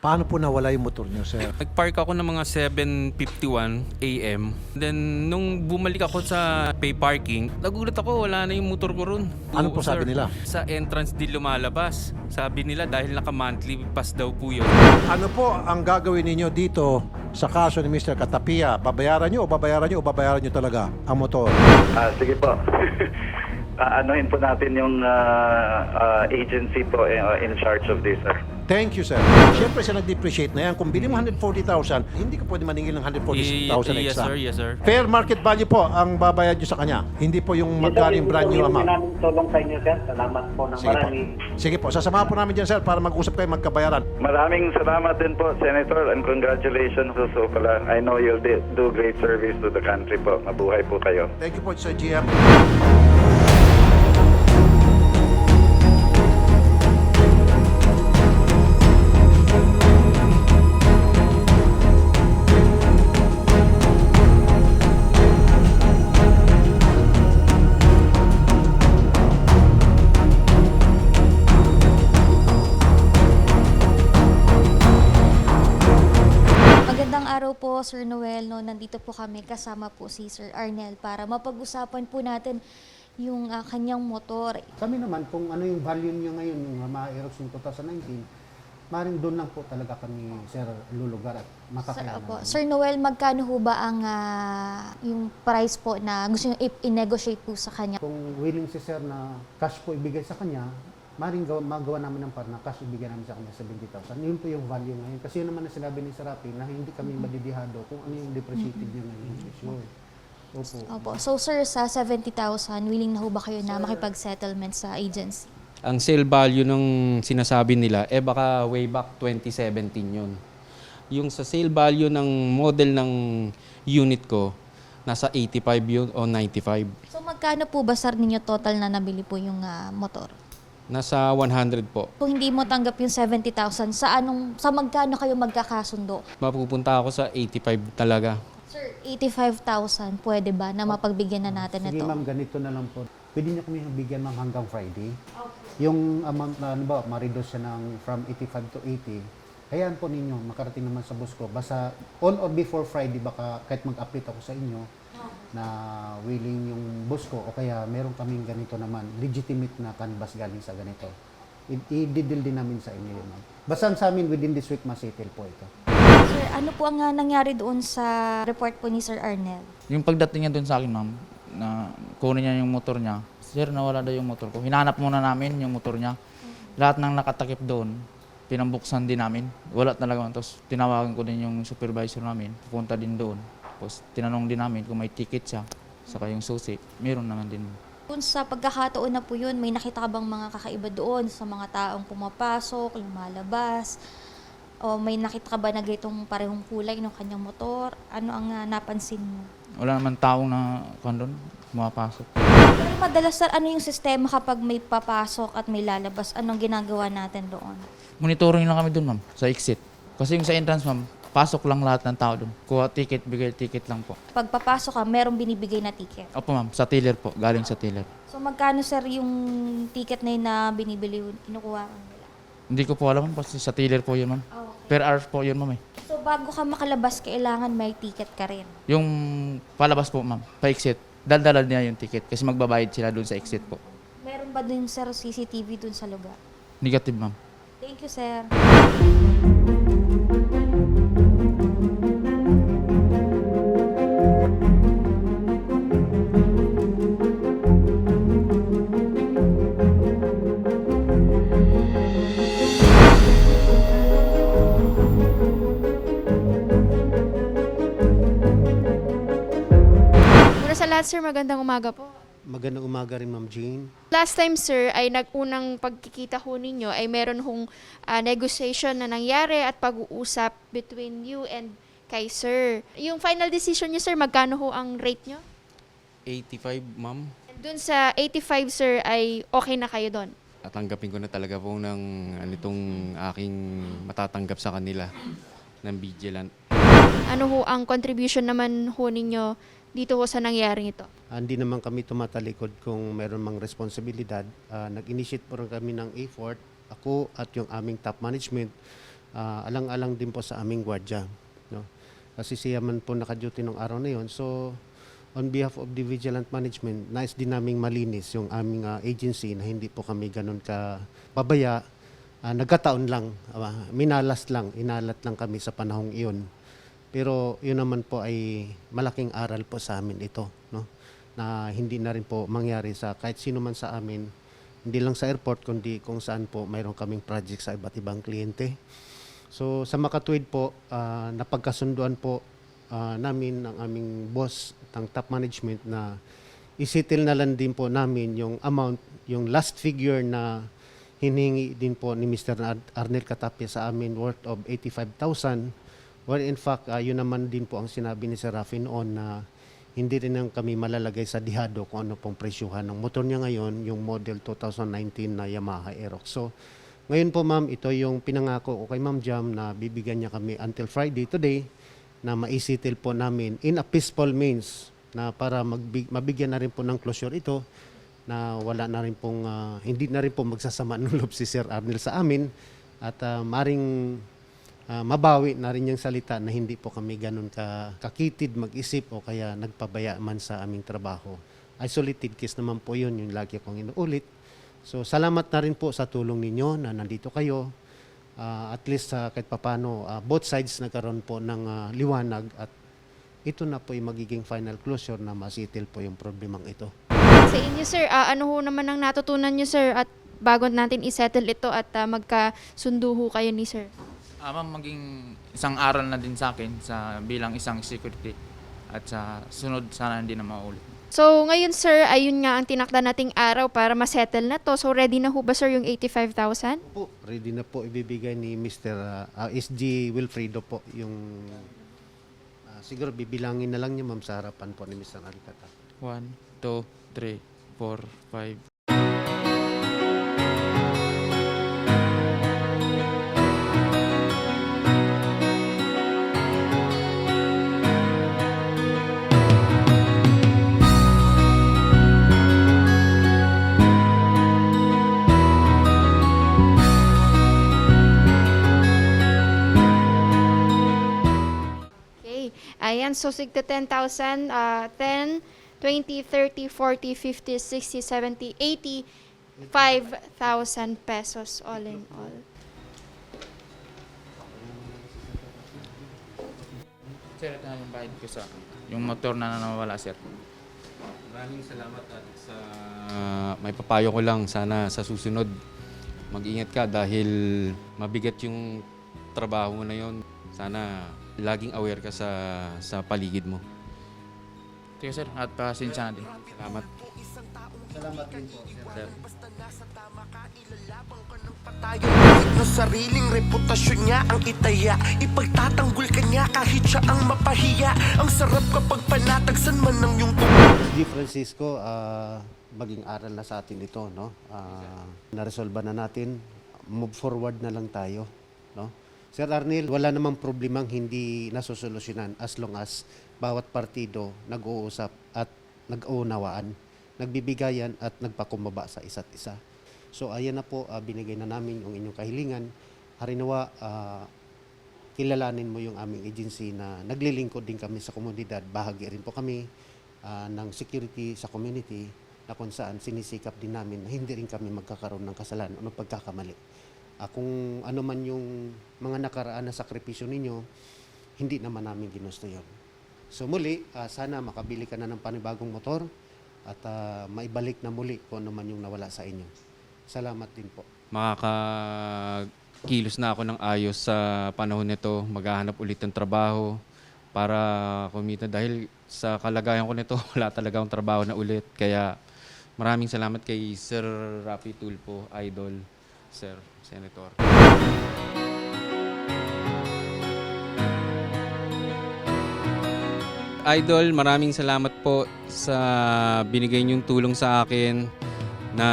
Paano po nawala yung motor niyo, sir? Nag-park ako ng mga 7.51 a.m. Then, nung bumalik ako sa pay parking, nagulat ako, wala na yung motor ko ron. Ano po sabi nila? Sa entrance din lumalabas. Sabi nila dahil naka-monthly pass daw po yun. Ano po ang gagawin ninyo dito sa kaso ni Mr. Katapia? Babayaran niyo o babayaran niyo o babayaran niyo talaga ang motor? Ah, sige po. Aanohin po natin yung ah, ah, agency po ah, in charge of this, sir. Thank you, sir. Siyempre, siya nag-depreciate na yan. Kung bili mo 140,000, hindi ka pwede maningil ng 140,000 yes extra. sir, yes sir. Fair market value po ang babayad nyo sa kanya. Hindi po yung magkano yung brand new amount. namin tulong sa inyo, sir. Salamat po ng Sige po. marami. Sige po, sasamahan po namin dyan, sir, para mag-usap kayo magkabayaran. Maraming salamat din po, Senator, and congratulations sa Sopala. I know you'll do great service to the country po. Mabuhay po kayo. Thank you po, Sir GM. Araw po, Sir Noel. No, nandito po kami kasama po si Sir Arnel para mapag-usapan po natin yung ah, kanyang motor. Kami naman, kung ano yung value niya ngayon, yung mga Aerox yung 2019, maring doon lang po talaga kami, sir, lulugar at Sir, makakayanan. opo. Sir Noel, magkano ho ba ang ah, yung price po na gusto nyo i-negotiate po sa kanya? Kung willing si sir na cash po ibigay sa kanya, maring gawa, magawa namin ng par na cash ibigay namin sa kanya 70,000. Yun po yung value ngayon. Kasi yun naman na sinabi ni Sarapi na hindi kami madidihado kung ano yung depreciated niya ngayon. Sure. Opo. Opo. So, sir, sa 70,000, willing na ho ba kayo na makipag-settlement sa agency? Ang sale value ng sinasabi nila, eh baka way back 2017 yun. Yung sa sale value ng model ng unit ko, nasa 85 yun o 95. So, magkano po ba, sir, ninyo total na nabili po yung ah, motor? Nasa 100 po. Kung hindi mo tanggap yung 70,000, sa anong sa magkano kayo magkakasundo? Mapupunta ako sa 85 talaga. Sir, 85,000 pwede ba na mapagbigyan na natin Sige ito? ma'am, ganito na lang po. Pwede niyo kami bigyan ma'am hanggang Friday. Yung amount na, ano ba, ma-reduce siya ng from 85 to 80, hayaan po ninyo, makarating naman sa boss ko. Basta on or before Friday, baka kahit mag-update ako sa inyo na willing yung boss ko o kaya meron kaming ganito naman, legitimate na canvas galing sa ganito. I-deal din namin sa inyo yun, ma'am. Basta ang sa amin, within this week, masettle po ito. Sir, ano po ang ah, nangyari doon sa report po ni Sir Arnel? Yung pagdating niya doon sa akin, ma'am, na kunin niya yung motor niya, sir, nawala daw yung motor ko. Hinanap muna namin yung motor niya. Lahat ng nakatakip doon, pinambuksan din namin. Wala talaga. Tapos tinawagan ko din yung supervisor namin, pupunta din doon. Tapos tinanong din namin kung may ticket siya, saka yung susi. Meron naman din. Doon sa pagkakataon na po yun, may nakita bang mga kakaiba doon sa mga taong pumapasok, lumalabas? O may nakita ka ba na gaytong parehong kulay ng kanyang motor? Ano ang ah, napansin mo? Wala naman taong na kung doon, pumapasok. Pero madalas sir, ano yung sistema kapag may papasok at may lalabas? Anong ginagawa natin doon? Monitoring lang kami doon, ma'am, sa exit. Kasi yung sa entrance, ma'am, pasok lang lahat ng tao doon. Kuha ticket, bigay ticket lang po. Pag papasok ka, merong binibigay na ticket. Opo, ma'am, sa tiller po, galing sa tiller. So magkano sir yung ticket na yun na binibili, kinukuha ka nila? Hindi ko po alam, ma'am, kasi sa tiller po yun, ma'am. Okay. Per hour po yun, ma'am, eh. So bago ka makalabas, kailangan may ticket ka rin. Yung palabas po, ma'am, pa-exit, daldalal niya yung ticket kasi magbabayad sila doon sa exit po. Meron ba dun sir CCTV dun sa lugar? Negative, ma'am. Thank you sir. Una sa lahat, sir, magandang umaga po. Magandang umaga rin, Ma'am Jane. Last time, sir, ay nag-unang pagkikita ho ninyo ay meron hong ah, negotiation na nangyari at pag-uusap between you and kay sir. Yung final decision niyo, sir, magkano ho ang rate niyo? 85, ma'am. Dun sa 85, sir, ay okay na kayo doon. Tatanggapin ko na talaga po ng anitong aking matatanggap sa kanila ng Vigilant. Ano ho ang contribution naman ho ninyo dito ho sa nangyaring ito? Hindi naman kami tumatalikod kung meron mang responsibilidad. Ah, nag-initiate po rin kami ng effort, ako at yung aming top management, ah, alang-alang din po sa aming gwardiya. No? Kasi siya man po naka-duty ng araw na yon. So, on behalf of the Vigilant Management, nais din naming malinis yung aming ah, agency na hindi po kami ganun ka pabaya. Ah, nagkataon lang, ah, minalas lang, inalat lang kami sa panahong iyon. Pero yun naman po ay malaking aral po sa amin ito, no? Na hindi na rin po mangyari sa kahit sino man sa amin, hindi lang sa airport kundi kung saan po mayroon kaming project sa iba't ibang kliyente. So sa makatuwid po, ah, napagkasunduan po ah, namin ng aming boss ng top management na isitil na lang din po namin yung amount, yung last figure na hinihingi din po ni Mr. Ar- Arnel Catapia sa amin worth of 85,000 Well, in fact, ah, yun naman din po ang sinabi ni Sir Rafi noon na hindi rin lang kami malalagay sa dihado kung ano pong presyuhan ng motor niya ngayon, yung model 2019 na Yamaha Aerox. So, ngayon po ma'am, ito yung pinangako ko kay Ma'am Jam na bibigyan niya kami until Friday today na maisitil po namin in a peaceful means na para magbig- mabigyan na rin po ng closure ito na wala na rin pong, ah, hindi na rin po magsasama ng loob si Sir Arnel sa amin at ah, maring ah, mabawi na rin yung salita na hindi po kami ganun ka, kakitid mag-isip o kaya nagpabaya man sa aming trabaho. Isolated case naman po yun, yung lagi kong inuulit. So salamat na rin po sa tulong ninyo na nandito kayo. Ah, at least sa kahit papano, ah, both sides nagkaroon po ng ah, liwanag at ito na po yung magiging final closure na masitil po yung problemang ito. Sa inyo, sir, ah, ano ho naman ang natutunan nyo, sir, at bago natin isettle ito at ah, magkasundo kayo ni sir? Ah, ma'am, maging isang aral na din sa akin sa bilang isang security at sa sunod sana hindi na maulit. So, ngayon, sir, ayun nga ang tinakda nating araw para masettle na to. So, ready na ho ba, sir, yung 85,000? Po, ready na po ibibigay ni Mr. ah, ah, SG Wilfredo po yung ah, siguro bibilangin na lang niya ma'am sa harapan po ni Mr. Alicata. 1, 2, 3, 4, 5. Ayan, so sigta 10,000, ah, 10, 20, 30, 40, 50, 60, 70, 80, 5,000 pesos all in all. Sir, ito na yung bayad ko sa yung motor na nawawala, sir. Maraming salamat at sa may papayo ko lang sana sa susunod mag-ingat ka dahil mabigat yung trabaho mo na yon. Sana laging aware ka sa sa paligid mo. Sige, sir, at pasensya na din. Salamat. Sir. Tayo ng sariling reputasyon niya ang itaya Ipagtatanggol ka niya kahit siya ang mapahiya Ang sarap kapag panatagsan man ng iyong SG Francisco, ah, maging aral na sa atin ito, no? Ah, naresolba na natin, move forward na lang tayo, no? Sir Arnel, wala namang problemang hindi nasosolusyonan as long as bawat partido nag-uusap at nag-uunawaan, nagbibigayan at nagpakumbaba sa isa't isa. So ayan na po, ah, binigay na namin yung inyong kahilingan. Harinawa, ah, kilalanin mo yung aming agency na naglilingkod din kami sa komunidad. Bahagi rin po kami ah, ng security sa community na kung saan sinisikap din namin na hindi rin kami magkakaroon ng kasalanan o pagkakamali. Ah, kung ano man yung mga nakaraan na sakripisyo ninyo, hindi naman namin ginusto yun. So muli, ah, sana makabili ka na ng panibagong motor at ah, maibalik na muli kung ano man yung nawala sa inyo. Salamat din po. Makakakilos na ako ng ayos sa panahon nito, maghahanap ulit ng trabaho para kumita dahil sa kalagayan ko nito wala talaga akong trabaho na ulit. Kaya maraming salamat kay Sir Rapi Tulpo, Idol, Sir Senator. Idol, maraming salamat po sa binigay niyong tulong sa akin na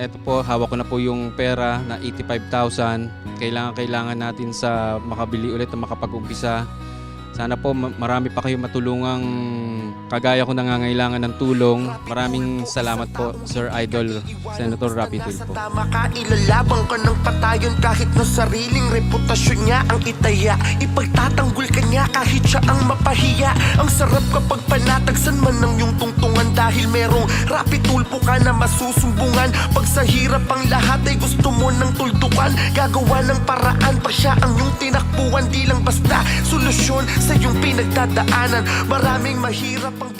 eto po, hawak ko na po yung pera na 85,000. Kailangan kailangan natin sa makabili ulit at makapag-umpisa Sana po ma- marami pa kayo matulungang kagaya ko nangangailangan ng tulong. Maraming salamat po, Sir Idol, Senator Rapi Tulfo. tama ka, ilalabang ka ng patayon kahit na sariling reputasyon niya ang itaya Ipagtatanggol kahit siya ang mapahiya Ang sarap kapag panatagsan man ng iyong tungtungan Dahil merong rapi tulpo ka na masusumbungan. Pag sa hirap ang lahat ay gusto mo ng tuldukan. Gagawa ng paraan pa siya ang iyong tinakbuhan. Di lang basta solusyon sa iyong pinagdadaanan. Maraming mahirap ang